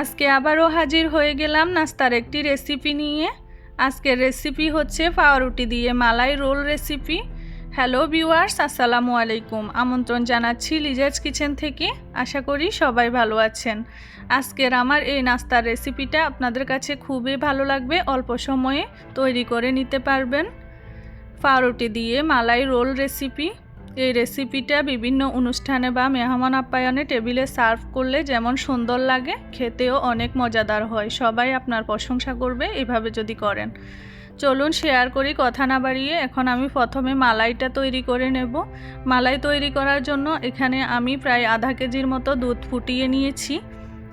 আজকে আবারও হাজির হয়ে গেলাম নাস্তার একটি রেসিপি নিয়ে। আজকের রেসিপি হচ্ছে পাউরুটি দিয়ে malai roll recipe hello viewers আসসালামু আলাইকুম। আমন্ত্রণ জানাচ্ছি লিজাজ কিচেন থেকে। আশা করি সবাই ভালো আছেন। আজকের আমার এই নাস্তার রেসিপিটা আপনাদের কাছে খুবই ভালো লাগবে, অল্প সময়ে তৈরি করে নিতে পারবেন। পাউরুটি দিয়ে মালাই রোল রেসিপি এই রেসিপিটা বিভিন্ন অনুষ্ঠানে বা মেহমান আপ্যায়নে টেবিলে সার্ভ করলে যেমন সুন্দর লাগে, খেতেও অনেক মজাদার হয়। সবাই আপনার প্রশংসা করবে, এভাবে যদি করেন। চলুন শেয়ার করি, কথা না বাড়িয়ে এখন আমি প্রথমে মালাইটা তৈরি করে নেব। মালাই তৈরি করার জন্য এখানে আমি প্রায় আধা কেজির মতো দুধ ফুটিয়ে নিয়েছি।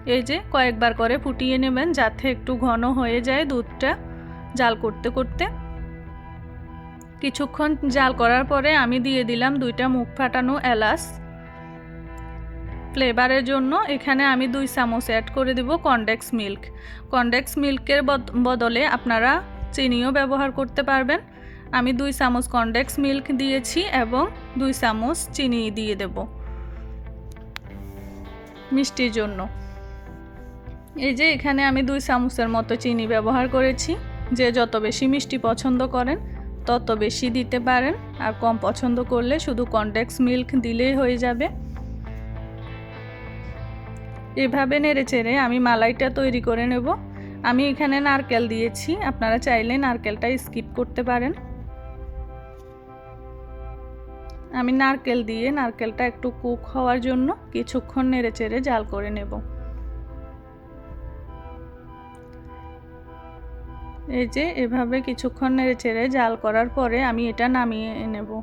এই যে, কয়েকবার করে ফুটিয়ে নেবেন যাতে একটু ঘন হয়ে যায় দুধটা জাল করতে করতে। কিছুক্ষণ জাল করার পরে আমি দিয়ে দিলাম দুইটা মুখ ফাটানো এলাচ। ফ্লেভারের জন্য এখানে আমি দুই চামচ অ্যাড করে দেব কনডেক্স মিল্ক। কনডেক্স মিল্কের বদলে আপনারা চিনিও ব্যবহার করতে পারবেন। আমি দুই চামচ কনডেক্স মিল্ক দিয়েছি এবং দুই চামচ চিনি দিয়ে দেব। মিষ্টির জন্য। এই যে এখানে আমি দুই চামচের মতো চিনি ব্যবহার করেছি। যে যত বেশি মিষ্টি পছন্দ করেন তত বেশি দিতে পারেন। আর কম পছন্দ করলে শুধু কনডেক্স মিল্ক দিলেই হয়ে যাবে। এভাবে নেড়ে চেড়ে আমি মালাইটা তৈরি করে নেব। আমি এখানে নারকেল দিয়েছি। আপনারা চাইলে নারকেলটা স্কিপ করতে পারেন। আমি নারকেল দিয়ে নারকেলটা একটু কুক হওয়ার জন্য কিছুক্ষণ নেড়ে চেড়ে জাল করে নেব। এই যে এভাবে কিছুক্ষণ নেড়ে চেড়ে জাল করার পরে আমি এটা নামিয়ে নেব।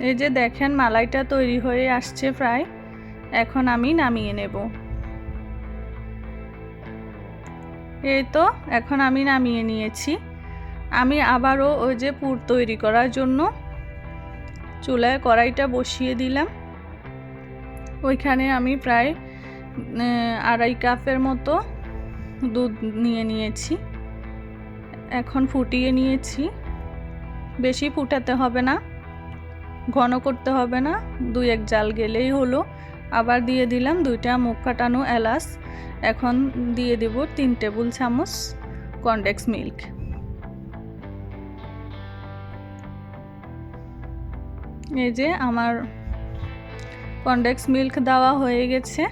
এই যে দেখেন, মালাইটা তৈরি হয়ে আসছে প্রায়। এখন আমি নামিয়ে নেব। এই তো, এখন আমি নামিয়ে নিয়েছি। আমি আবারও ওই যে পুর তৈরি করার জন্য চুলায় কড়াইটা বসিয়ে দিলাম। ওইখানে আমি প্রায় আড়াই কাপের মতো দুধ নিয়ে নিয়েছি। এখন ফুটিয়ে নিয়েছি। বেশি ফুটাতে হবে না, ঘন করতে হবে না। দুই এক জাল গেলেই হলো। আবার দিয়ে দিলাম দুইটা মুখ কাটানো এলাচ। এখন দিয়ে দেব তিন টেবিল চামচ কনডেক্স মিল্ক। এই যে আমার কনডেক্স মিল্ক দেওয়া হয়ে গেছে।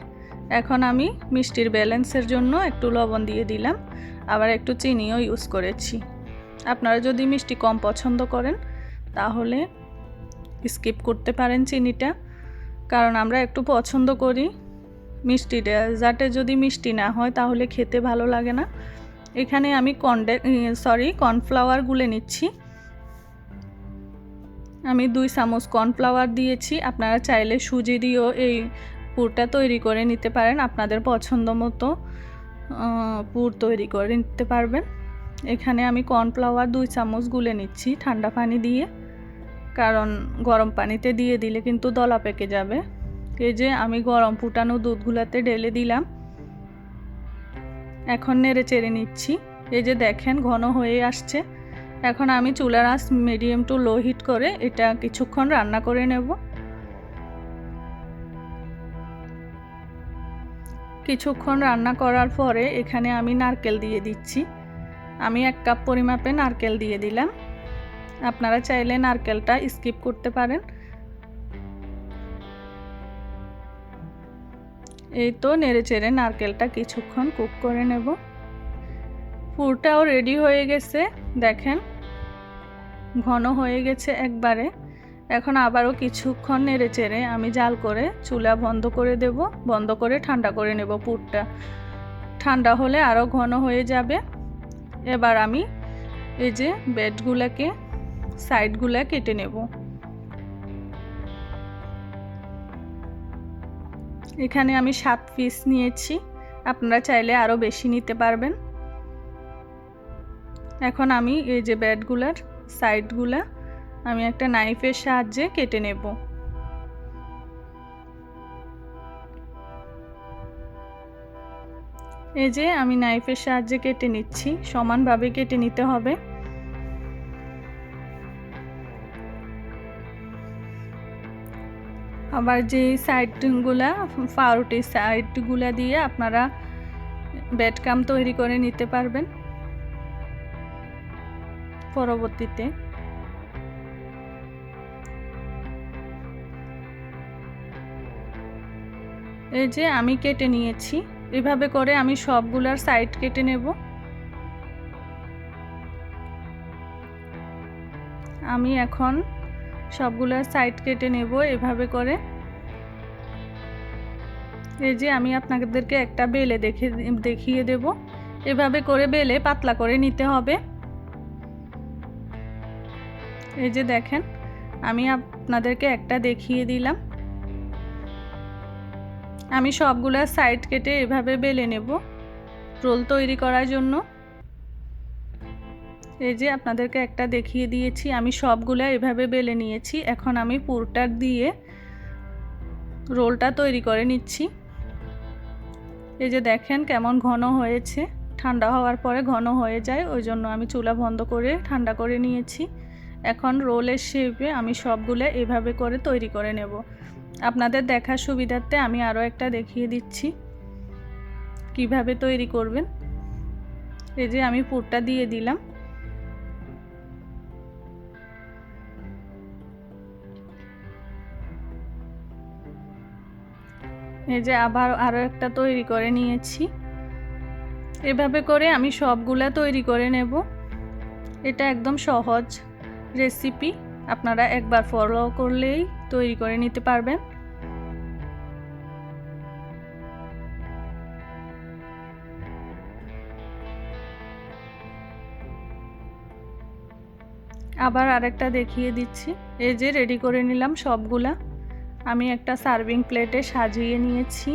এখন আমি মিষ্টির ব্যালেন্সের জন্য একটু লবণ দিয়ে দিলাম, আবার একটু চিনিও ইউজ করেছি। আপনারা যদি মিষ্টি কম পছন্দ করেন, তাহলে স্কিপ করতে পারেন চিনিটা, কারণ আমরা একটু পছন্দ করি। মিষ্টি ডেজার্টে যদি মিষ্টি না হয়, তাহলে খেতে ভালো লাগে না। এখানে আমি কনডে সরি কর্নফ্লাওয়ার গুলে নিচ্ছি। আমি দুই চামচ কর্নফ্লাওয়ার দিয়েছি। আপনারা চাইলে সুজি দিয়েও এই পুরটা তৈরি করে নিতে পারেন আপনাদের পছন্দ মতো পুর তৈরি করে নিতে পারবেন। এখানে আমি কর্নফ্লাওয়ার দুই চামচ গুলে নিচ্ছি ঠান্ডা পানি দিয়ে, কারণ গরম পানিতে দিয়ে দিলে কিন্তু দলা পেকে যাবে। এই যে আমি গরম ফুটানো দুধগুলাতে ঢেলে দিলাম। এখন নেড়ে চেড়ে নিচ্ছি। এই যে দেখেন ঘন হয়ে আসছে। এখন আমি চুলার আঁচ মিডিয়াম টু লো হিট করে এটা কিছুক্ষণ রান্না করে নেব। কিছুক্ষণ রান্না করার পরে এখানে আমি নারকেল দিয়ে দিচ্ছি। আমি এক কাপ পরিমাপে নারকেল দিয়ে দিলাম। আপনারা চাইলে নারকেলটা স্কিপ করতে পারেন। এই তো নেড়ে চেড়ে নারকেলটা কিছুক্ষণ কুক করে নেব। পুরটাও রেডি হয়ে গেছে। দেখেন, ঘন হয়ে গেছে একবারে। এখন আবারও কিছুক্ষণ নেড়ে চেড়ে আমি জাল করে চুলা বন্ধ করে দেব, বন্ধ করে ঠান্ডা করে নেব পুরটা। ঠান্ডা হলে আরও ঘন হয়ে যাবে। এবার আমি এই যে বেডগুলোকে, সাইডগুলা কেটে নেব। এখানে আমি সাত পিস নিয়েছি, আপনারা চাইলে আরও বেশি নিতে পারবেন। এখন আমি এই যে ব্যাটগুলার সাইডগুলা আমি একটা নাইফের সাহায্যে কেটে নেব। এই যে, আমি নাইফের সাহায্যে কেটে নিচ্ছি। সমানভাবে কেটে নিতে হবে। আবার যে সাইডগুলা পাউরুটির সাইডগুলা দিয়ে আপনারা ব্যাটকাম তৈরি করে নিতে পারবেন। পরবর্তীতে। এই যে আমি কেটে নিয়েছি। এভাবে করে আমি সবগুলার সাইড কেটে নেব। আমি এখন সবগুলার সাইড কেটে নেব এভাবে করে। এই যে আমি আপনাদেরকে একটা বেলে দেখে, দেখিয়ে দেব। এভাবে করে বেলে পাতলা করে নিতে হবে। এই যে দেখেন, আমি আপনাদেরকে একটা দেখিয়ে দিলাম। আমি সবগুলা সাইড কেটে এভাবে বেলে নেব। রোল তৈরি করার জন্য। এই যে আপনাদেরকে একটা দেখিয়ে দিয়েছি, আমি সবগুলা এভাবে বেলে নিয়েছি। এখন আমি পুরটার দিয়ে রোলটা তৈরি করে নিচ্ছি। এই যে দেখেন কেমন ঘন হয়েছে। ঠান্ডা হওয়ার পরে ঘন হয়ে যায়, ওই জন্য আমি চুলা বন্ধ করে ঠান্ডা করে নিয়েছি। এখন রোলের শেপে আমি সবগুলো এভাবে করে তৈরি করে নেব। আপনাদের দেখার সুবিধার্থে আমি আরও একটা দেখিয়ে দিচ্ছি। কীভাবে তৈরি করবেন? এই যে আমি পুরটা দিয়ে দিলাম। এই যে আবার আরও একটা তৈরি করে নিয়েছি। এভাবে করে আমি সবগুলা তৈরি করে নেব। এটা একদম সহজ রেসিপি। আপনারা একবার ফলো করলেই তৈরি করে নিতে পারবেন। আবার আরেকটা দেখিয়ে দিচ্ছি। এই যে রেডি করে নিলাম সবগুলা। আমি একটা সার্ভিং প্লেটে সাজিয়ে নিয়েছি।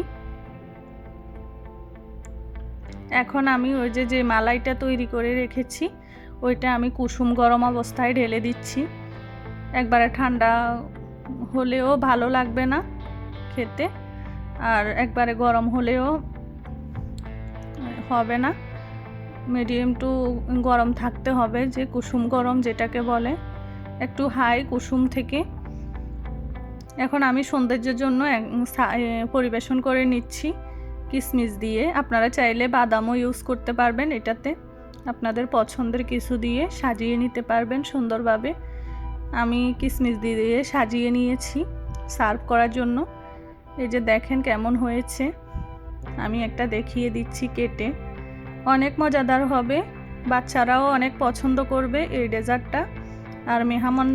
এখন আমি ওই যে যে মালাইটা তৈরি করে রেখেছি, ওইটা আমি কুসুম গরম অবস্থায় ঢেলে দিচ্ছি। একবারে ঠান্ডা হলেও ভালো লাগবে না খেতে, আর একবারে গরম হলেও হবে না। মিডিয়াম টু গরম থাকতে হবে, যে কুসুম গরম যেটাকে বলে, একটু হাই কুসুম থেকে। এখন আমি সৌন্দর্যের জন্য পরিবেশন করে নিচ্ছি কিশমিশ দিয়ে। আপনারা চাইলে বাদামও ইউজ করতে পারবেন এটাতে। আপনাদের পছন্দের কিছু দিয়ে সাজিয়ে নিতে পারবেন সুন্দরভাবে। আমি কিশমিশ দিয়ে সাজিয়ে নিয়েছি সার্ভ করার জন্য। এই যে দেখেন কেমন হয়েছে। আমি একটা দেখিয়ে দিচ্ছি কেটে। অনেক মজাদার হবে। বাচ্চারাও অনেক পছন্দ করবে এই ডেজার্টটা। আর মেহমান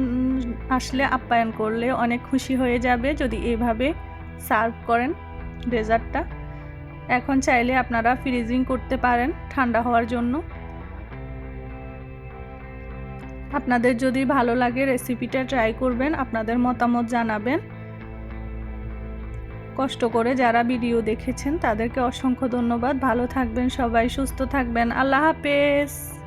আসলে আপ্যায়ন করলে অনেক খুশি হয়ে যাবে যদি এভাবে সার্ভ করেন ডেজার্টটা। এখন চাইলে আপনারা ফ্রিজিং করতে পারেন ঠান্ডা হওয়ার জন্য। আপনাদের যদি ভালো লাগে রেসিপিটা ট্রাই করবেন, আপনাদের মতামত জানাবেন। কষ্ট করে যারা ভিডিও দেখেছেন, তাদেরকে অসংখ্য ধন্যবাদ। ভালো থাকবেন সবাই, সুস্থ থাকবেন। আল্লাহ হাফেজ!